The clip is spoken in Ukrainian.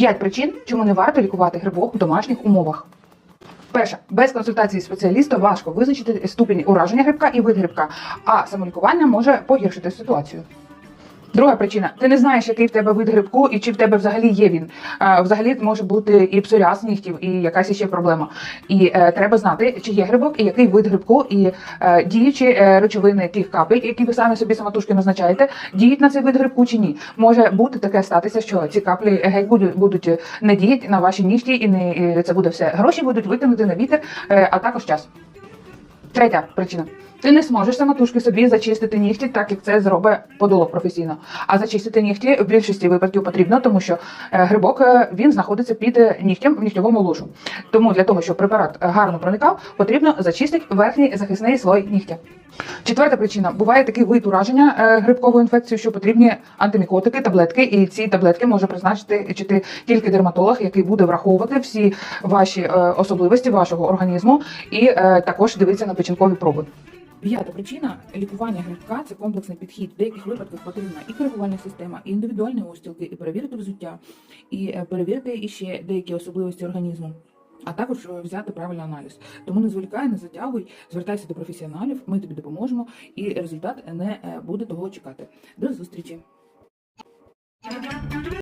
П'ять причин, чому не варто лікувати грибок у домашніх умовах. Перша, без консультації спеціаліста важко визначити ступінь ураження грибка і вид грибка, а самолікування може погіршити ситуацію. Друга причина: ти не знаєш, який в тебе вид грибку і чи в тебе взагалі є він. Е, взагалі може бути і псоріаз нігтів, і якась ще проблема. І е, треба знати, чи є грибок і який вид грибку, і е, діючі е, речовини тих капель, які ви самі собі самотужки назначаєте, діють на цей вид грибку чи ні. Може бути таке статися, що ці каплі геть будуть, будуть не діяти на ваші нігті, і не і це буде все. Гроші будуть викинути на вітер, е, а також час. Третя причина. Ти не зможеш самотужки собі зачистити нігті, так як це зробить подолог професійно. А зачистити нігті в більшості випадків потрібно, тому що е, грибок е, він знаходиться під нігтям нігтем в нігтьовому ложу. Тому для того, щоб препарат е, гарно проникав, потрібно зачистити верхній захисний слой нігтя. Четверта причина буває такий вид ураження е, грибковою інфекцією, що потрібні антимікотики, таблетки, і ці таблетки може призначити чи тільки дерматолог, який буде враховувати всі ваші е, особливості вашого організму, і е, також дивитися на печінкові проби. П'ята причина лікування грибка це комплексний підхід. В деяких випадках потрібна і коригувальна система, і індивідуальні устілки, і перевірити взуття, і перевірити іще деякі особливості організму. А також е, взяти правильний аналіз. Тому не зволікай, не затягуй, звертайся до професіоналів, ми тобі допоможемо, і результат не е, буде того чекати. До зустрічі!